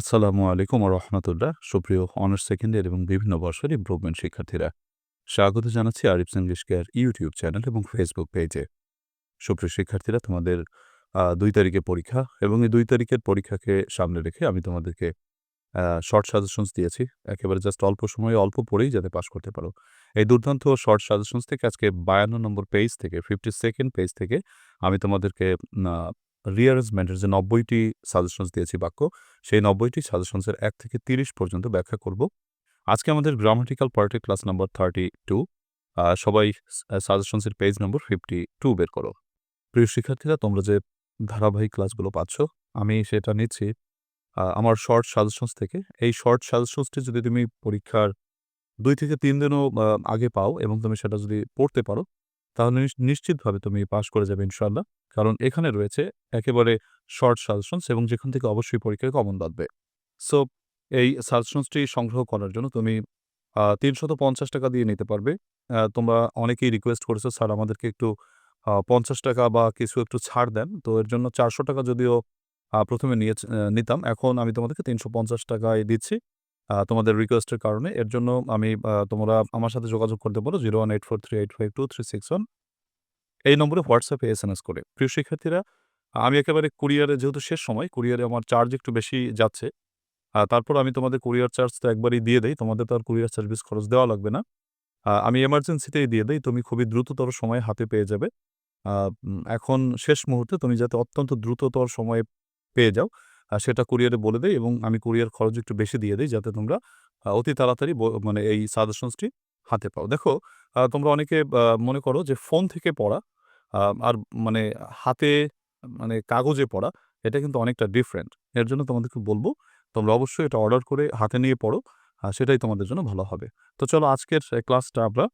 আসসালামু আলাইকুম আর রহমতুল্লাহ। সুপ্রিয় অনার্স সেকেন্ড ইয়ার এবং বিভিন্ন বর্ষের ইম্প্রুভমেন্ট শিক্ষার্থীরা, স্বাগত জানাচ্ছি Arif's English care YouTube channel এবং ফেসবুক পেজে সুপ্রিয় শিক্ষার্থীরা, তোমাদের দুই তারিখে পরীক্ষা এবং এই দুই তারিখের পরীক্ষাকে সামনে রেখে আমি তোমাদেরকে শর্ট সাজেশনস দিয়েছি। একেবারে জাস্ট অল্প সময়ে অল্প পড়েই যাতে পাশ করতে পারো। এই দুর্দান্ত শর্ট সাজেশনস থেকে আজকে বায়ান্ন নম্বর পেজ থেকে ফিফটি সেকেন্ড পেজ থেকে আমি তোমাদেরকে রিয়ারেঞ্জমেন্টের যে নব্বইটি সাজেশনস দিয়েছি বাক্য, সেই নব্বইটি সাজেশনসের এক থেকে তিরিশ পর্যন্ত ব্যাখ্যা করব। আজকে আমাদের grammatical party class number thirty two সবাই সাজেশনসের পেজ নম্বর ফিফটি টু বের করো। প্রিয় শিক্ষার্থীরা, তোমরা যে ধারাবাহিক ক্লাসগুলো পাচ্ছ, আমি সেটা নিচ্ছি আমার শর্ট সাজেশনস থেকে। এই শর্ট সাজেশনসটি যদি তুমি পরীক্ষার দুই থেকে তিন দিনও আগে পাও এবং তুমি সেটা যদি পড়তে পারো তাহলে নিশ- নিশ্চিতভাবে তুমি পাশ করে যাবে ইনশাল্লাহ কারণ এখানে রয়েছে একেবারে শর্ট সাজেশনস এবং যেখান থেকে অবশ্যই পরীক্ষায় কমন বাঁধবে। সো এই সাজেশনসটি সংগ্রহ করার জন্য তুমি তিনশত পঞ্চাশ টাকা দিয়ে নিতে পারবে। তোমরা অনেকেই রিকোয়েস্ট করেছ, স্যার, আমাদেরকে একটু পঞ্চাশ টাকা বা কিছু একটু ছাড় দেন। তো এর জন্য চারশো টাকা যদিও প্রথমে নিয়ে নিতাম। এখন আমি তোমাদেরকে তিনশো পঞ্চাশ টাকায় দিচ্ছি তোমাদের রিকোয়েস্টের কারণে। এর জন্য আমি তোমরা আমার সাথে যোগাযোগ করতে পারো, zero one eight four three eight five two three six one. এই নম্বরে হোয়াটসঅ্যাপে এস এম এস করে। প্রিয় শিক্ষার্থীরা আমি একেবারে কুরিয়ারে যেহেতু শেষ সময় কুরিয়ারে আমার চার্জ একটু বেশি যাচ্ছে। আহ, তারপর আমি তোমাদের কুরিয়ার চার্জ তো একবারই দিয়ে দেই। তোমাদের তো আর কুরিয়ার সার্ভিস খরচ দেওয়া লাগবে না। আমি এমার্জেন্সিতেই দিয়ে দেই। তুমি খুবই দ্রুততর সময় হাতে পেয়ে যাবে। এখন শেষ মুহূর্তে তুমি যাতে অত্যন্ত দ্রুততর সময়ে পেয়ে যাও সেটা কুরিয়ারে বলে দেয় এবং আমি কুরিয়ার খরচ একটু বেশি দিয়ে দিই যাতে তোমরা অতি তাড়াতাড়ি মানে এই সাজেশনসটি হাতে পাও। দেখো তোমরা অনেকে মনে করো যে ফোন থেকে পড়া আর মানে হাতে মানে কাগজে পড়া, এটা কিন্তু অনেকটা ডিফারেন্ট এর জন্য তোমাদেরকে বলব, তোমরা অবশ্যই এটা অর্ডার করে হাতে নিয়ে পড়ো সেটাই তোমাদের জন্য ভালো হবে। তো চলো আজকের ক্লাসটা আমরা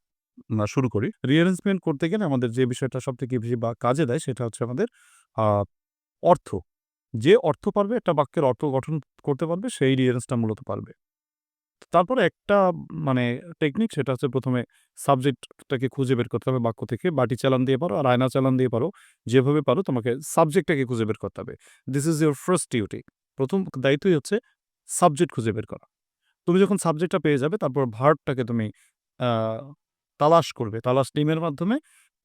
শুরু করি। রিঅ্যারেঞ্জমেন্ট করতে গেলে আমাদের যে বিষয়টা সব থেকে বেশি বা কাজে দেয় সেটা হচ্ছে আমাদের অর্থ। যে অর্থ পারবে, একটা বাক্যের অর্থ গঠন করতে পারবে, সেই রিয়ারেন্সটা মূলত পারবে। তারপরে একটা মানে টেকনিক সেটা হচ্ছে প্রথমে সাবজেক্টটাকে খুঁজে বের করতে হবে বাক্য থেকে। বাটি চালান দিয়ে পারো, আর আয়না চালান দিয়ে পারো। যেভাবে পারো তোমাকে সাবজেক্টটাকে খুঁজে বের করতে হবে। This is your first duty প্রথম দায়িত্বই হচ্ছে সাবজেক্ট খুঁজে বের করা। তুমি যখন সাবজেক্টটা পেয়ে যাবে, তারপর ভার্বটাকে তুমি তালাশ করবে। তালাশ টিমের মাধ্যমে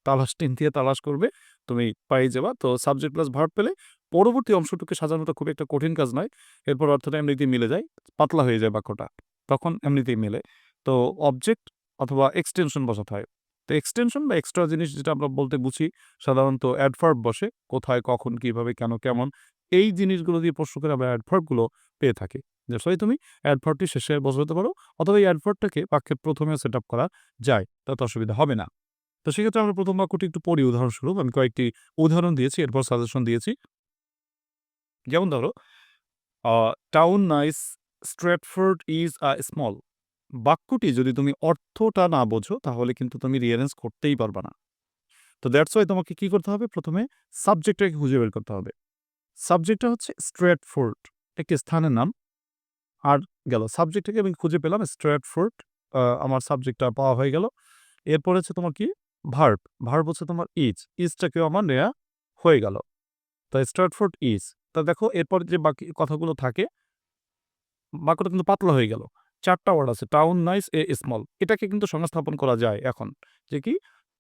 তালাশ টিম দিয়ে তালাশ করবে। তুমি পেয়ে যাবা। তো সাবজেক্ট প্লাস ভার্ব পেলে পরবর্তী অংশটুকু সাজানোটা খুব একটা কঠিন কাজ নয়। এরপর অর্থটা এমনিতেই মিলে যায়। পাতলা হয়ে যায় বাক্যটা। তখন এমনিতেই মেলে। তো অবজেক্ট অথবা এক্সটেনশন বসাতে হয়। তো এক্সটেনশন বা এক্সট্রা জিনিস যেটা আমরা বলতে বুঝি, সাধারণত অ্যাডভার্ব বসে, কোথায়, কখন, কীভাবে, কেন, কেমন, এই জিনিসগুলো দিয়ে প্রশ্ন করে আমরা অ্যাডভার্বগুলো পেয়ে থাকি। যে সবাই তুমি অ্যাডভার্বটি শেষে বসাতে পারো, অথবা এই অ্যাডভার্বটাকে বাক্যের প্রথমে সেট আপ করা যায়, তাতে অসুবিধা হবে না। তো সেক্ষেত্রে আমরা প্রথম বাক্যটি একটু পড়ি, উদাহরণস্বরূপ আমি কয়েকটি উদাহরণ দিয়েছি, এরপর সাজেশন দিয়েছি। যেমন ধরো town nice Stratford is a small. বাক্যটি যদি তুমি অর্থটা না বোঝো, তাহলে কিন্তু তুমি রিয়ারেঞ্জ করতেই পারবে না। তো দ্যাটস ওয়াই তোমাকে কি করতে হবে? প্রথমে সাবজেক্টটাকে খুঁজে বের করতে হবে। সাবজেক্টটা হচ্ছে স্ট্রেটফোর্ড একটি স্থানের নাম। আর গেল। সাবজেক্টটাকে আমি খুঁজে পেলাম স্ট্রেটফোর্ড আমার সাবজেক্টটা পাওয়া হয়ে গেল। এরপর হচ্ছে তোমার কি? ভার্ব ভার্ব হচ্ছে তোমার ইজ ইজটাকেও আমার নেয়া হয়ে গেল। তো স্ট্রেটফোর্ড ইজ তা দেখো, এরপর যে বাকি কথাগুলো থাকে বাক্যটা কিন্তু পাতলা হয়ে গেল। চারটা ওয়ার্ড আছে টাউন নাইস এ স্মল এটাকে কিন্তু সংস্থাপন করা যায় এখন। যে কি?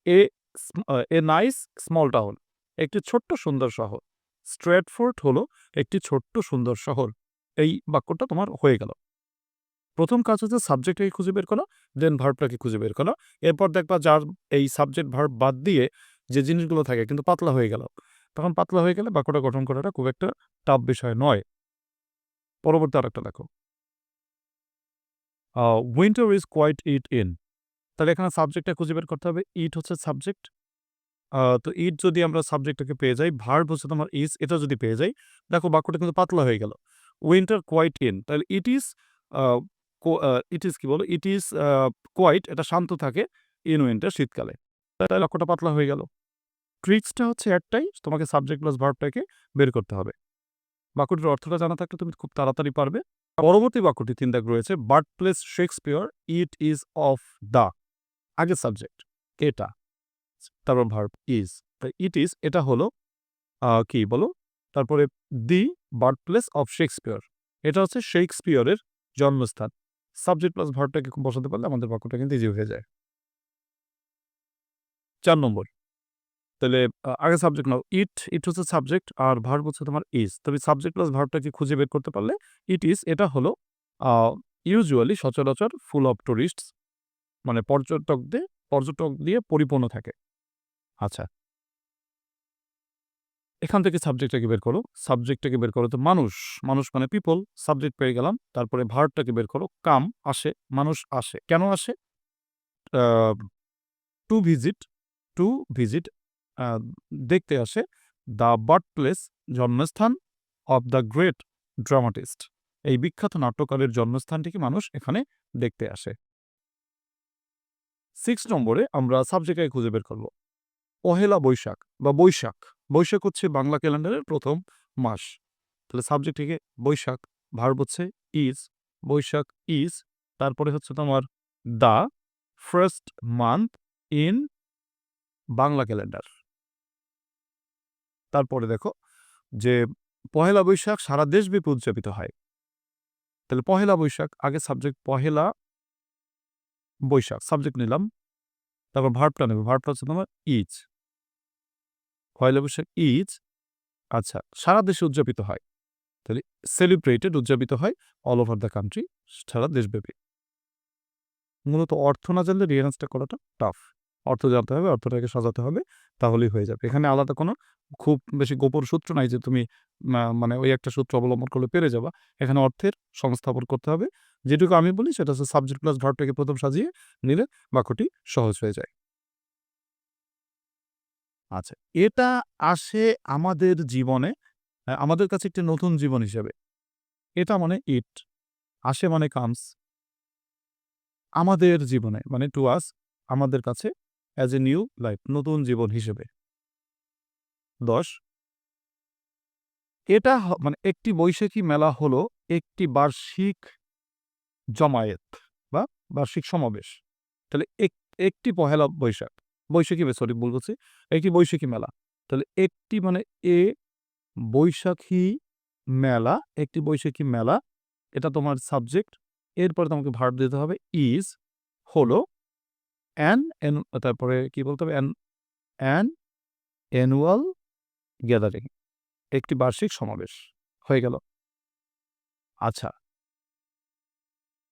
A a nice small town একটি ছোট্ট সুন্দর শহর। স্ট্রেটফোর্ড হলো একটি ছোট্ট সুন্দর শহর। এই বাক্যটা তোমার হয়ে গেল। প্রথম কাজ হচ্ছে সাবজেক্টটাকে খুঁজে বের করা দেন ভার্বটাকে খুঁজে বের করা। এরপর দেখবা যার এই সাবজেক্ট ভার্ব বাদ দিয়ে যে জিনিসগুলো থাকে কিন্তু পাতলা হয়ে গেল। তখন পাতলা হয়ে গেলে বাক্যটা গঠন করাটা খুব একটা টাফ বিষয় নয়। পরবর্তী আরেকটা দেখো। Winter is quite it in তাহলে এখানে সাবজেক্টটা খুঁজে বের করতে হবে। ইট হচ্ছে সাবজেক্ট তো ইট যদি আমরা সাবজেক্টটাকে পেয়ে যাই ভার্ব হচ্ছে তোমার ইজ এটা যদি পেয়ে যাই, দেখো বাক্যটা কিন্তু পাতলা হয়ে গেল। উইন্টার কোয়াইট ইন তাহলে ইট ইজ ইট ইজ কি বলো? ইট ইজ কোয়াইট এটা শান্ত থাকে ইন উইন্টার শীতকালে। তাহলে বাক্যটা পাতলা হয়ে গেল। ট্রিক্সটা হচ্ছে একটাই, তোমাকে সাবজেক্ট প্লাস ভার্বটাকে বের করতে হবে। বাক্যটির অর্থটা জানা থাকলে তুমি খুব তাড়াতাড়ি পারবে। পরবর্তী বাক্যটি তিন দাগ রয়েছে birth place Shakespeare it is of the আগে সাবজেক্ট এটা তারপর ভার্ব ইজ ইট ইজ এটা হলো কি বলো? তারপরে the birth place of Shakespeare এটা হচ্ছে শেক্সপিয়রের জন্মস্থান। সাবজেক্ট প্লাস ভার্বটাকে বসাতে পারলে আমাদের বাক্যটা কিন্তু ইজি হয়ে যায়। চার নম্বর তাহলে আগে সাবজেক্ট নাও। ইট ইট হচ্ছে সাবজেক্ট আর ভার্ব হচ্ছে তোমার ইজ তবে সাবজেক্ট প্লাস ভার্বটাকে খুঁজে বের করতে পারলে ইট ইজ এটা হলো ইউজুয়ালি সচরাচর ফুল অফ টুরিস্ট মানে পর্যটকদের, পর্যটক দিয়ে পরিপূর্ণ থাকে। আচ্ছা। এখান থেকে সাবজেক্টটাকে বের করো। সাবজেক্টটাকে বের করো তো মানুষ মানুষ মানে পিপল সাবজেক্ট পেয়ে গেলাম, তারপরে ভার্বটাকে বের করো। কাম, আসে, মানুষ আসে। কেন আসে? টু ভিজিট টু ভিজিট দেখতে আসে দ্য বার্থ প্লেস জন্মস্থান অব দ্য গ্রেট ড্রামাটিস্ট। এই বিখ্যাত নাট্যকারের জন্মস্থানটিকে মানুষ এখানে দেখতে আসে? সিক্স নম্বরে আমরা সাবজেক্টে খুঁজে বের করব। পহেলা বৈশাখ বা বৈশাখ। বৈশাখ হচ্ছে বাংলা ক্যালেন্ডারের প্রথম মাস। তাহলে সাবজেক্ট থেকে বৈশাখ, ভার্ব হচ্ছে ইজ, বৈশাখ ইজ, তারপরে হচ্ছে তোমার the first month in Bangla calendar. তারপরে দেখো যে পহেলা বৈশাখ সারা দেশব্যাপী উদযাপিত হয়। তাহলে পহেলা বৈশাখ, আগে সাবজেক্ট পহেলা বৈশাখ সাবজেক্ট নিলাম। তারপর ভার্বটা নেবে, ভার্বটা হচ্ছে তোমার ইজ পয়লা বৈশাখ ইজ আচ্ছা সারা দেশে উদযাপিত হয়। তাহলে সেলিব্রেটেড উদযাপিত হয় অল ওভার দ্য কান্ট্রি সারা দেশব্যাপী মূলত অর্থ না জানলে রিয়ারেন্সটা করাটা টাফ অর্থ জানতে হবে, অর্থটাকে সাজাতে হবে, তাহলেই হয়ে যাবে। এখানে আলাদা কোনো খুব বেশি গোপন সূত্র নাই যে তুমি মানে ওই একটা সূত্র অবলম্বন করলে পেরে যাবা। এখানে অর্থের সংস্থাপন করতে হবে। যেটুকু আমি বলি সেটা হচ্ছে সাবজেক্ট প্লাস ভার্বটাকে প্রথম সাজিয়ে নিলে বাক্যটি সহজ হয়ে যায়। আচ্ছা এটা আসে আমাদের জীবনে আমাদের কাছে একটি নতুন জীবন হিসেবে। এটা মানে ইট আসে মানে কামস আমাদের জীবনে মানে টু আস আমাদের কাছে অ্যাজ এ নিউ লাইফ নতুন জীবন হিসেবে। দশ। এটা মানে একটি বৈশাখী মেলা হলো একটি বার্ষিক জমায়েত বা বার্ষিক সমাবেশ। তাহলে এক- একটি পহেলা বৈশাখ, বৈশাখী সরি ভুল একটি বৈশাখী মেলা। তাহলে একটি মানে এ বৈশাখী মেলা, একটি বৈশাখী মেলা, এটা তোমার সাবজেক্ট এরপরে তোমাকে ভার্ব দিতে হবে ইজ হলো অ্যান এন তারপরে কি বলতে হবে? অ্যান অ্যান অ্যানুয়াল গ্যাদারিং একটি বার্ষিক সমাবেশ হয়ে গেল। আচ্ছা।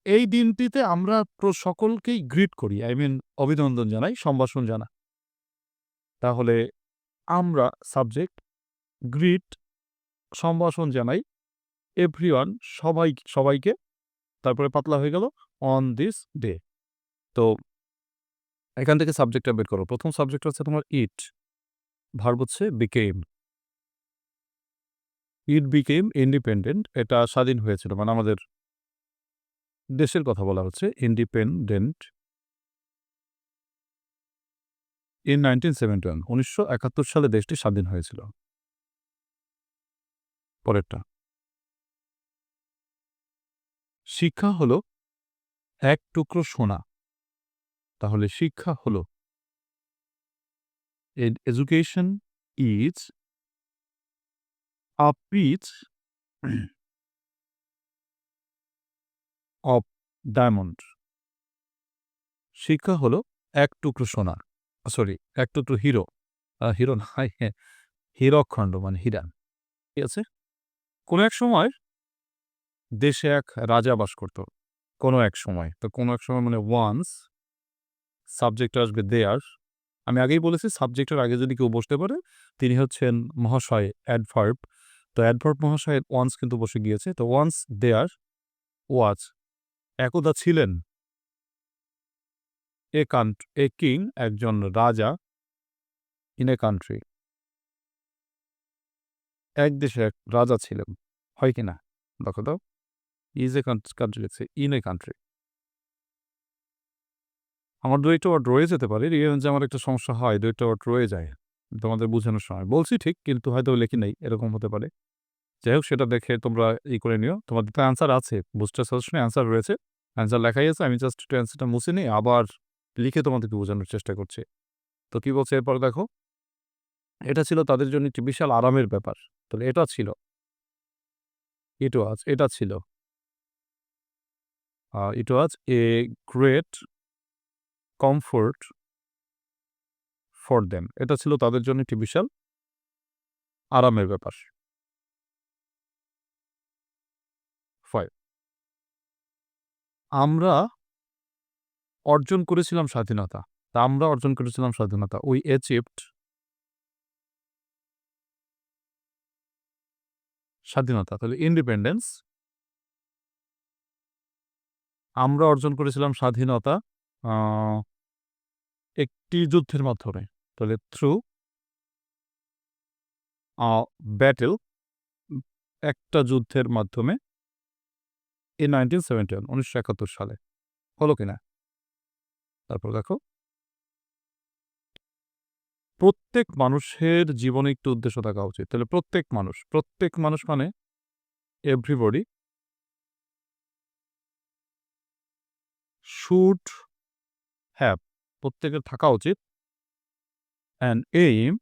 এই দিনটিতে আমরা সকলকেই গ্রিট করি আই মিন অভিনন্দন জানাই, সম্ভাষণ জানা। তাহলে আমরা সাবজেক্ট গ্রিট সম্ভাষণ জানাই। এভরিওয়ান সবাই, সবাইকে, তারপরে পাতলা হয়ে গেল অন দিস ডে তো এখান থেকে সাবজেক্টটা বের করো। প্রথম সাবজেক্ট হচ্ছে তোমার ইট ভার্ব হচ্ছে বিকেম ইট বিকেম ইন্ডিপেন্ডেন্ট এটা স্বাধীন হয়েছিল মানে আমাদের দেশের কথা বলা হচ্ছে independent in nineteen seventy one উনিশশো একাত্তর সালে দেশটি স্বাধীন হয়েছিল। পরেরটা। শিক্ষা হলো এক টুকরো সোনা। তাহলে শিক্ষা হলো। Education is a piece of diamond শিক্ষা হলো এক টুকরো সোনা সরি এক টুকরো হিরো হিরো না হ্যাঁ হীরকখণ্ড মানে হীরা ঠিক আছে? কোনো এক সময় দেশে এক রাজা বাস করত, কোনো এক সময়, তো কোনো এক সময় মানে ওয়ান্স সাবজেক্ট আসবে দেয়ার আমি আগেই বলেছি সাবজেক্টের আগে যদি কেউ বসতে পারে, তিনি হচ্ছেন মহাশয় অ্যাডভার্ব তো অ্যাডভার্ব মহাশয়ের ওয়ান্স কিন্তু বসে গিয়েছে। তো ওয়ান্স দেয়ার ওয়াজ একদা ছিলেন। এ কান্ট এ কিং একজন রাজা ইন এ কান্ট্রি এক দেশে এক রাজা ছিলেন। হয় কি না দেখো তো। Is a country in a country আমার দু একটা ওয়ার্ড রয়ে যেতে পারে রিয়েন্সে আমার একটা সমস্যা হয়, দু একটা ওয়ার্ড রয়ে যায় তোমাদের বোঝানোর সময়। বলছি ঠিক, কিন্তু হয়তো লেখি নাই, এরকম হতে পারে। যাই হোক, সেটা দেখে তোমরা ই করে নিও। তোমাদের তো অ্যান্সার আছে বুস্টার সাজেশনে অ্যান্সার রয়েছে। অ্যান্সার লেখাই আছে, আমি জাস্ট একটু অ্যান্সারটা মুছে নিই আবার লিখে তোমাদেরকে বোঝানোর চেষ্টা করছি। তো কি বলছে এরপর দেখো? এটা ছিল তাদের জন্য একটি বিশাল আরামের ব্যাপার। তাহলে এটা ছিল। ইট ওয়াজ এটা ছিল। It was a great comfort for them এটা ছিল তাদের জন্য একটি বিশাল আরামের ব্যাপার। আমরা অর্জন করেছিলাম স্বাধীনতা। তা আমরা অর্জন করেছিলাম স্বাধীনতা। উই অ্যাচিভড স্বাধীনতা। তাহলে ইন্ডিপেন্ডেন্স আমরা অর্জন করেছিলাম স্বাধীনতা। একটি যুদ্ধের মাধ্যমে, তাহলে থ্রু ব্যাটেল একটা যুদ্ধের মাধ্যমে ইন নাইনটিন সেভেন্টি ওয়ান উনিশশো একাত্তর সালে। হলো কিনা? তারপর দেখো। প্রত্যেক মানুষের জীবনে একটু উদ্দেশ্য থাকা উচিত। তাহলে প্রত্যেক মানুষ প্রত্যেক মানুষ মানে এভরিবডি শুড হ্যাভ প্রত্যেকের থাকা উচিত অ্যান্ড এইম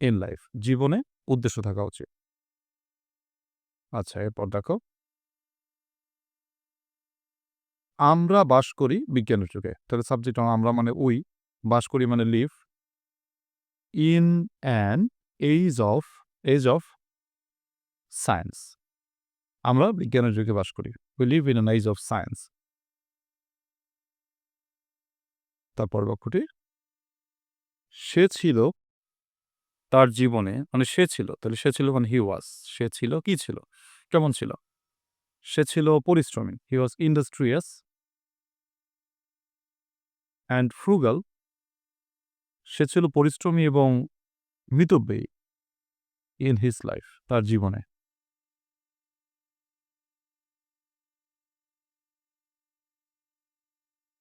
ইন লাইফ জীবনে উদ্দেশ্য থাকা উচিত। আচ্ছা এরপর দেখো। আমরা বাস করি বিজ্ঞানের যুগে, তাহলে সাবজেক্ট আমরা মানে উই বাস করি মানে live in an age of age of science আমরা বিজ্ঞানের যুগে বাস করি we live in an age of science তারপর বাক্যটি সে ছিল তার জীবনে মানে সে ছিল, তাহলে সে ছিল মানে হি ওয়াজ সে ছিল কি ছিল? কেমন ছিল? সে ছিল পরিশ্রমী he was industrious and frugal সে ছিল পরিশ্রমী এবং মিতব্যয়ী ইন হিজ লাইফ তার জীবনে।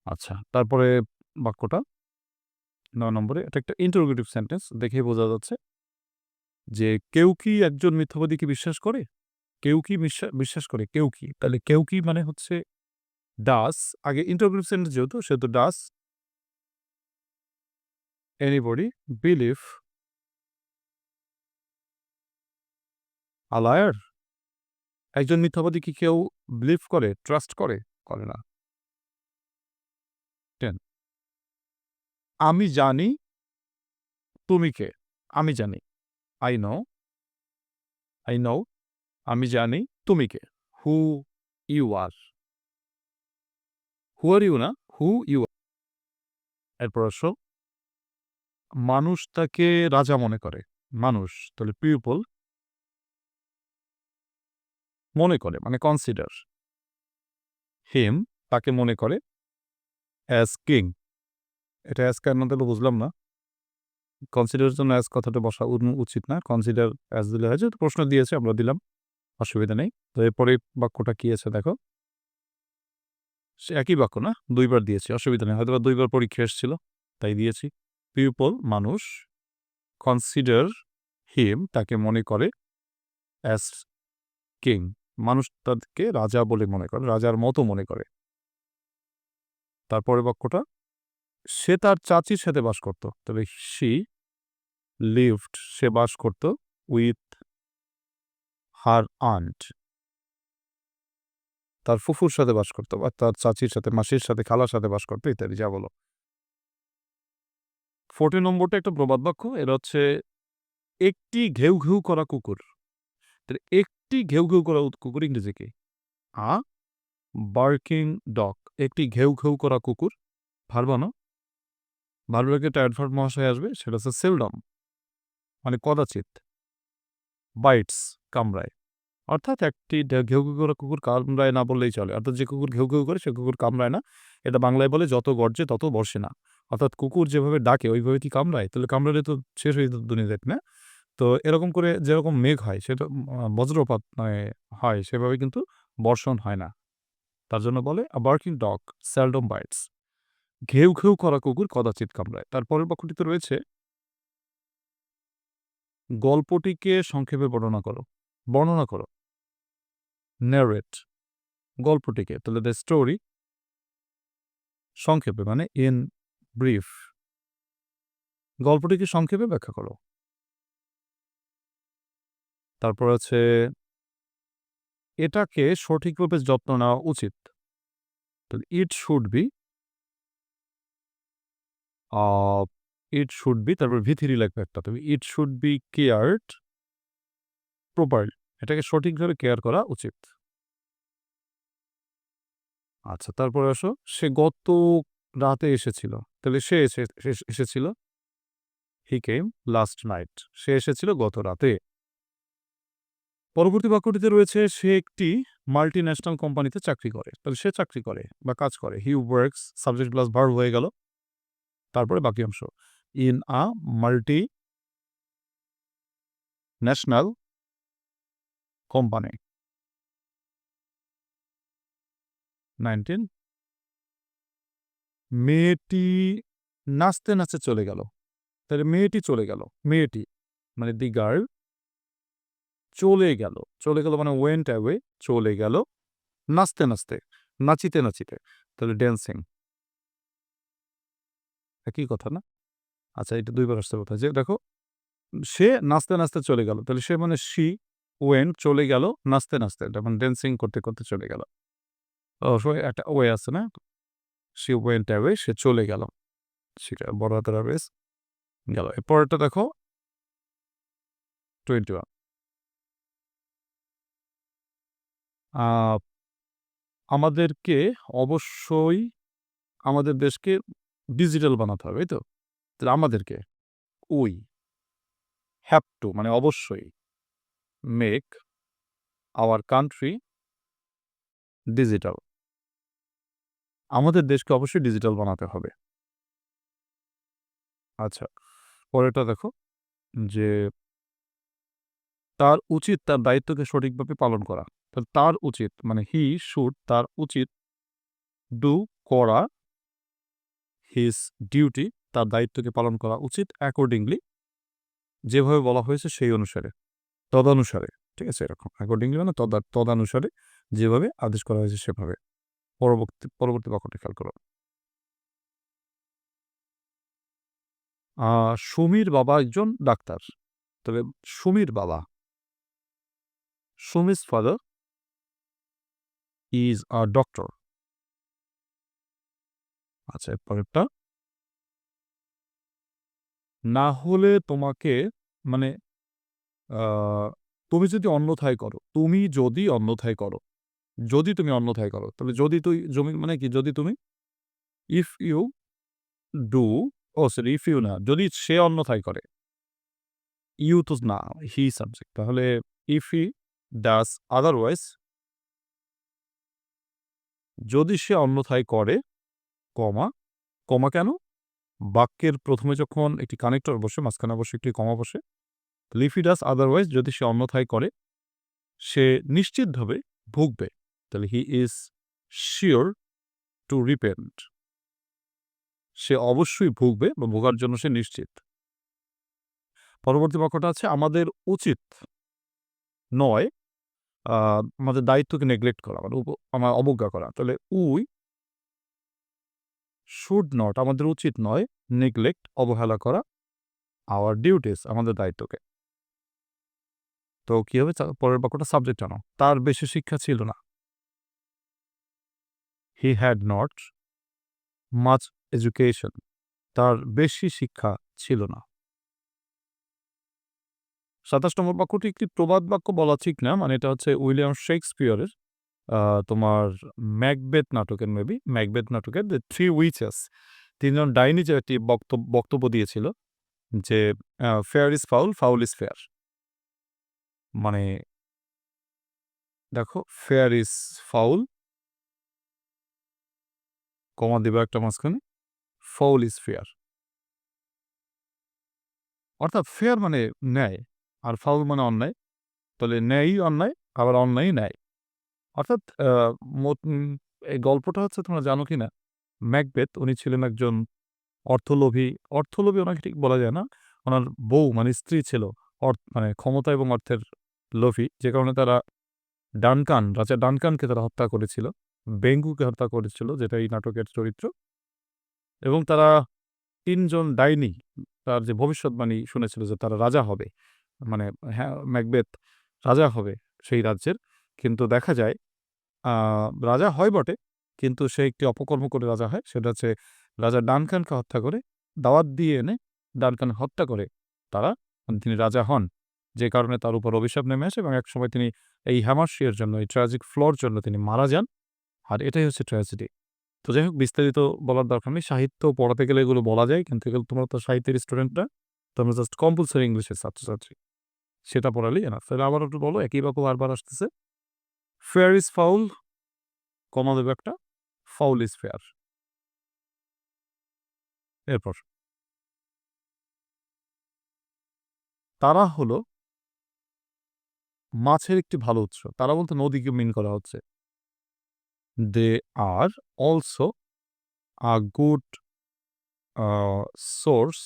আচ্ছা তারপরে বাক্যটা নয় নম্বরে। এটা একটা ইন্টারোগেটিভ সেন্টেন্স দেখে বোঝা যাচ্ছে যে কেউ কি একজন মিথ্যাবাদীকে বিশ্বাস করে? কেউ কি বিশ্বাস বিশ্বাস করে? কেউ কি? তাহলে কেউ কি মানে হচ্ছে ডাস আগে ইন্টারোগেটিভ সেন্টেন্স যেহেতু, সেহেতু ডাস এনিবডি বিলিভ আলায়ার একজন মিথ্যাবাদী কি কেউ বিলিভ করে? ট্রাস্ট করে? করে না। আমি জানি তুমি কে? আমি জানি। আই নো আই নো আমি জানি তুমি কে? Who you R who are you না? হু ইউ আর এরপর আসো। মানুষ তাকে রাজা মনে করে। মানুষ, তাহলে পিপল মনে করে মানে কনসিডার হিম তাকে মনে করে অ্যাজ কিং এটা অ্যাজ কেন দিলে বুঝলাম না। কনসিডারের জন্য অ্যাজ কথাটা বসা উচিত না। কনসিডার অ্যাজ দিলে হয় যেহেতু প্রশ্ন দিয়েছে, আমরা দিলাম, অসুবিধা নেই। তো এরপরে বাক্যটা কি আছে দেখো? সে একই বাক্য না, দুইবার দিয়েছি, অসুবিধা নেই। হয়তো বা দুইবার পরীক্ষা এসেছিল, তাই দিয়েছি। পিপল মানুষ কনসিডার হিম তাকে মনে করে অ্যাজ কিং মানুষ তাকে রাজা বলে মনে করে, রাজার মতো মনে করে। তারপরে বাক্যটা? সে তার চাচির সাথে বাস করত। তবে সি লিভড সে বাস করত উইথ হার আন্ট তার ফুফুর সাথে বাস করতো বা তার চাচির সাথে, মাসির সাথে, খালার সাথে বাস করতো, ইত্যাদি, যা বলো। ফোর্টি নম্বরটা একটা প্রবাদ বাক্য এটা হচ্ছে একটি ঘেউ ঘেউ করা কুকুর। একটি ঘেউ ঘেউ করা কুকুর ইংরেজি কি? আ বার্কিং ডগ একটি ঘেউ ঘেউ করা কুকুর। ভারবানো? লাগে একটা অ্যাডভার্ট মহাশয় আসবে, সেটা হচ্ছে সেলডম মানে কদাচিৎ। বাইটস কামড়ায়। অর্থাৎ একটি ঘেউ ঘেউ করে কুকুর কামড়ায় না বললেই চলে। অর্থাৎ যে কুকুর ঘেউ ঘেউ করে, সে কুকুর কামড়ায় না। এটা বাংলায় বলে যত গর্জে তত বর্ষে না। অর্থাৎ কুকুর যেভাবে ডাকে, ওইভাবে কি কামড়ায়? তাহলে কামড়ালে তো শেষ হয়ে যেত দুনিয়া দেখ, না? তো এরকম করে যেরকম মেঘ হয়, সেটা বজ্রপাত মানে হয়, সেভাবে কিন্তু বর্ষণ হয় না। তার জন্য বলে a barking dog seldom bites ঘেউ ঘেউ করা কুকুর কদাচিৎ কামড়ায়। তারপরের পক্ষটিতে রয়েছে গল্পটিকে সংক্ষেপে বর্ণনা করো। বর্ণনা করো। ন্যারেট গল্পটিকে। তাহলে দ্য স্টোরি সংক্ষেপে মানে ইন ব্রিফ গল্পটিকে সংক্ষেপে ব্যাখ্যা করো। তারপর আছে এটাকে সঠিকভাবে যত্ন নেওয়া উচিত। It should be it should be তারপর ভিথিরি লাগবে একটা। তবে it should be cared properly এটাকে সঠিকভাবে কেয়ার করা উচিত। আচ্ছা তারপরে আসো, সে গত রাতে এসেছিল। তাহলে সে এসে এসে- এসেছিল? হি কেম লাস্ট নাইট সে এসেছিল গত রাতে। পরবর্তী বাক্যটিতে রয়েছে, সে একটি মাল্টি ন্যাশনাল কোম্পানিতে চাকরি করে। তাহলে সে চাকরি করে বা কাজ করে। He works subject plus verb হয়ে গেল। তারপরে বাকি অংশ। In a multi national company. Nineteen মেয়েটি নাচতে নাচতে চলে গেল। তাহলে মেয়েটি চলে গেল। মেয়েটি মানে দি গার্ল, চলে গেল। চলে গেল মানে ওয়েন্ট অ্যাওয়ে, চলে গেল নাচতে নাচতে, নাচিতে নাচিতে। তাহলে ড্যান্সিং। একই কথা না? আচ্ছা এটা দুইবার আসতে কথা যে দেখো, সে নাচতে নাচতে চলে গেল। তাহলে সে মানে সি ওয়েন চলে গেল নাচতে নাচতে। এটা মানে ড্যান্সিং করতে করতে চলে গেল। একটা ওয়ে আছে না? সি ওয়েন্ট অ্যাওয়ে সে চলে গেল। সেটা বড় হাতের আবেস গেল। এরপরটা দেখো। টোয়েন্টি ওয়ান আমাদেরকে অবশ্যই, আমাদের দেশকে ডিজিটাল বানাতে হবে তো তাহলে আমাদেরকে উই হ্যাভ টু মানে অবশ্যই মেক আওয়ার কান্ট্রি ডিজিটাল আমাদের দেশকে অবশ্যই ডিজিটাল বানাতে হবে। আচ্ছা পরেরটা দেখো, যে তার উচিত তার দায়িত্বকে সঠিকভাবে পালন করা। তার উচিত মানে হি শুড তার উচিত ডু করা হিজ ডিউটি তার দায়িত্বকে পালন করা উচিত অ্যাকর্ডিংলি যেভাবে বলা হয়েছে সেই অনুসারে, তদানুসারে, ঠিক আছে, এরকম অ্যাকর্ডিংলি মানে তদা, তদানুসারে যেভাবে আদেশ করা হয়েছে সেভাবে, পরবর্তী পরবর্তী বাক্যটি খেয়াল করো। সুমির বাবা একজন ডাক্তার, তবে সুমির বাবা Sumi's father is a doctor আচ্ছা পরেরটা। না হলে তোমাকে মানে তুমি যদি অন্যথায় করো, তুমি যদি অন্যথায় করো, যদি তুমি অন্যথায় করো, তাহলে যদি তুই জমি মানে কি, যদি তুমি if you do oh sorry if you না, যদি সে অন্যথায় করে ইউ তো না হি সাবজেক্ট তাহলে ইফ হি ডাস আদারওয়াইজ যদি সে অন্যথায় করে কমা কমা কেন? বাক্যের প্রথমে যখন একটি কানেক্টর বসে, মাঝখানে বসে একটি কমা বসে, লিফিডাস আদারওয়াইজ যদি সে অন্যথায় করে, সে নিশ্চিতভাবে ভুগবে। তাহলে he is sure to repent সে অবশ্যই ভুগবে বা ভোগার জন্য সে নিশ্চিত। পরবর্তী বাক্যটা আছে, আমাদের উচিত নয় আমাদের দায়িত্বকে নেগলেক্ট করা মানে আমার অবজ্ঞা করা। তাহলে উই শুড নট আমাদের উচিত নয় নেগলেক্ট অবহেলা করা আওয়ার ডিউটিস আমাদের দায়িত্বকে। তো কি হবে? পরের বাক্যটা সাবজেক্ট আনো তার বেশি শিক্ষা ছিল না। He had not much education তার বেশি শিক্ষা ছিল না। সাতাশ নম্বর বাক্যটি একটি প্রবাদ বাক্য বলা ঠিক না মানে এটা হচ্ছে উইলিয়াম শেক্সপিয়রের। তোমার ম্যাকবেথ নাটকের মেবি ম্যাকবেথ নাটকের দ্য থ্রি উইচেস তিনজন ডাইনি যে একটি বক্তব্য দিয়েছিল যে fair is foul foul is fair মানে দেখো ফেয়ার ইজ ফাউল কমা দেবে একটা মাঝখানে ফাউল ইজ ফেয়ার অর্থাৎ ফেয়ার মানে ন্যায়, আর ফাউল মানে অন্যায়। তাহলে ন্যায়ই অন্যায়, আবার অন্যায় ন্যায়। অর্থাৎ মোট- এই গল্পটা হচ্ছে তোমরা জানো কি না ম্যাকবেথ, উনি ছিলেন একজন অর্থলোভী। অর্থলোভী ওনাকে ঠিক বলা যায় না। ওনার বউ মানে স্ত্রী ছিল, অর্থ মানে ক্ষমতা এবং অর্থের লোভী। যে কারণে তারা ডানকান, রাজা ডানকানকে তারা হত্যা করেছিল। বেঙ্গুকে হত্যা করেছিল, যেটা এই নাটকের চরিত্র। এবং তারা তিনজন ডাইনি, তার যে ভবিষ্যৎবাণী শুনেছিল যে তারা রাজা হবে। মানে হ্যাঁ ম্যাকবেথ রাজা হবে সেই রাজ্যের। কিন্তু দেখা যায় রাজা হয় বটে, কিন্তু সে একটি অপকর্ম করে রাজা হয়। সেটা হচ্ছে রাজা ডানকানকে হত্যা করে, দাওয়াত দিয়ে এনে ডানকান হত্যা করে তারা তিনি রাজা হন। যে কারণে তার উপর অভিশাপ নেমে আসে এবং একসময় তিনি এই হ্যামার্শিয়ার জন্য, এই ট্র্যাজিক ফ্ল'র জন্য তিনি মারা যান। আর এটাই হচ্ছে ট্র্যাজেডি। তো যাই হোক বিস্তারিত বলার দরকার নেই। সাহিত্য পড়াতে গেলে এগুলো বলা যায়। কিন্তু এগুলো তোমরা তো সাহিত্যের স্টুডেন্ট না। তোমরা জাস্ট কম্পালসারি ইংলিশের ছাত্রছাত্রী। সেটা পড়ালেই না তাহলে আবার একটু বলো একই বাক্য বারবার আসতেছে। ফেয়ার ইজ ফাউল, কমা দেবে একটা। Foul is fair. এরপর। তারা হলো মাছের একটি ভালো উৎস। তারা বলতে নদীকে মিন করা হচ্ছে। They are also a good source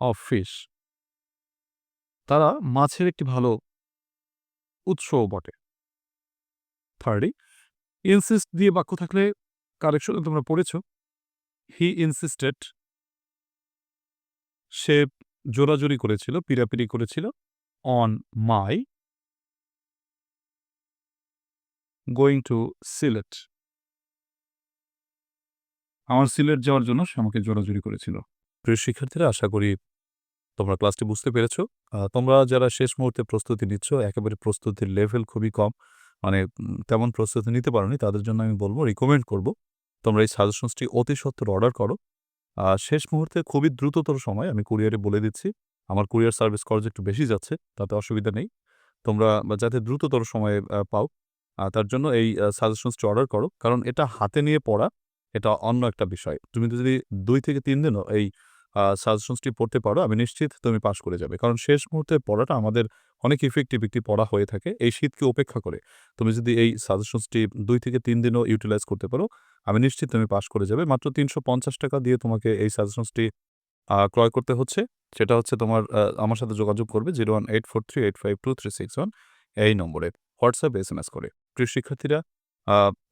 of fish. তারা মাছের একটি ভালো উৎসও বটে। থার্ডলি, ইনসিস্ট দিয়ে বাক্য থাকলে কারেকশনে তোমরা পড়েছ। হি ইনসিস্টেড সে জোরাজুরি করেছিল, পীড়াপিড়ি করেছিল on my going to Sylhet. আমার সিলেট যাওয়ার জন্য সে আমাকে জোরাজুরি করেছিল। প্রিয় শিক্ষার্থীরা আশা করি তোমরা ক্লাসটি বুঝতে পেরেছ। তোমরা যারা শেষ মুহূর্তে প্রস্তুতি নিচ্ছ, একেবারে প্রস্তুতির লেভেল খুবই কম। মানে তেমন প্রস্তুতি নিতে পারোনি, তাদের জন্য আমি বলব রিকমেন্ড করব, তোমরা এই সাজেশনসটি অতি সত্বর অর্ডার করো। শেষ মুহূর্তে খুবই দ্রুততর সময় আমি কুরিয়ারে বলে দিচ্ছি। আমার কুরিয়ার সার্ভিস খরচ একটু বেশি যাচ্ছে, তাতে অসুবিধা নেই। তোমরা যাতে দ্রুততর সময়ে পাও, তার জন্য এই সাজেশনসটি অর্ডার করো। কারণ এটা হাতে নিয়ে পড়া, এটা অন্য একটা বিষয়। তুমি যদি দুই থেকে তিন দিনও এই সাজেশনসটি পড়তে পারো, আমি নিশ্চিত তুমি পাশ করে যাবে। কারণ শেষ মুহূর্তে পড়াটা আমাদের অনেক ইফেক্টিভ একটি পড়া হয়ে থাকে, এই শীতকে উপেক্ষা করে। তুমি যদি এই সাজেশনসটি দুই থেকে তিন দিনও ইউটিলাইজ করতে পারো, আমি নিশ্চিত তুমি পাশ করে যাবে। মাত্র ৳৩৫০ দিয়ে তোমাকে এই সাজেশনসটি ক্রয় করতে হচ্ছে। সেটা হচ্ছে তোমার আমার সাথে যোগাযোগ করবে 01843852361 এই নম্বরে। হোয়াটসঅ্যাপ, এস এম এস করে। প্রিয় শিক্ষার্থীরা,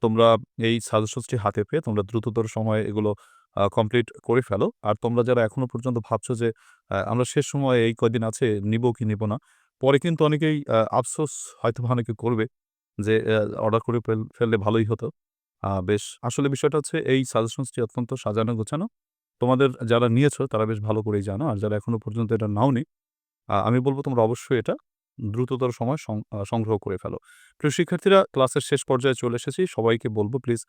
তোমরা এই সাজেশনসটি হাতে পেয়ে তোমরা দ্রুততর সময়ে এগুলো কমপ্লিট করে ফেলো। আর তোমরা যারা এখনও পর্যন্ত ভাবছ যে আমরা শেষ সময়ে এই কয়দিন আছে নিব কি নিব না। পরে কিন্তু অনেকেই আফসোস হয়তো অনেকে করবে যে অর্ডার করে ফেললে ভালোই হতো। বেশ আসলে বিষয়টা হচ্ছে এই সাজেশনসটি অত্যন্ত সাজানো গোছানো। তোমাদের যারা নিয়েছো তারা বেশ ভালো করেই জানো। আর যারা এখনও পর্যন্ত এটা নাওনি, আমি বলব তোমরা অবশ্যই এটা দ্রুততর সময় সংগ্রহ করে ফেলো। প্রিয় শিক্ষার্থীরা, ক্লাসের শেষ পর্যায়ে চলে এসেছি। সবাইকে বলব প্লিজ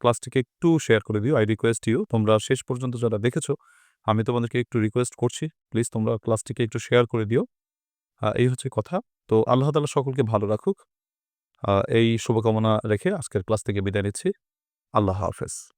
ক্লাসটিকে একটু শেয়ার করে দিও। I request you. তোমরা শেষ পর্যন্ত যারা দেখেছ, আমি তোমাদেরকে একটু রিকোয়েস্ট করছি। প্লিজ তোমরা ক্লাসটিকে একটু শেয়ার করে দিও। এই হচ্ছে কথা। তো আল্লাহ তালা সকলকে ভালো রাখুক। এই শুভকামনা রেখে আজকের ক্লাস থেকে বিদায় নিচ্ছি। আল্লাহ হাফেজ।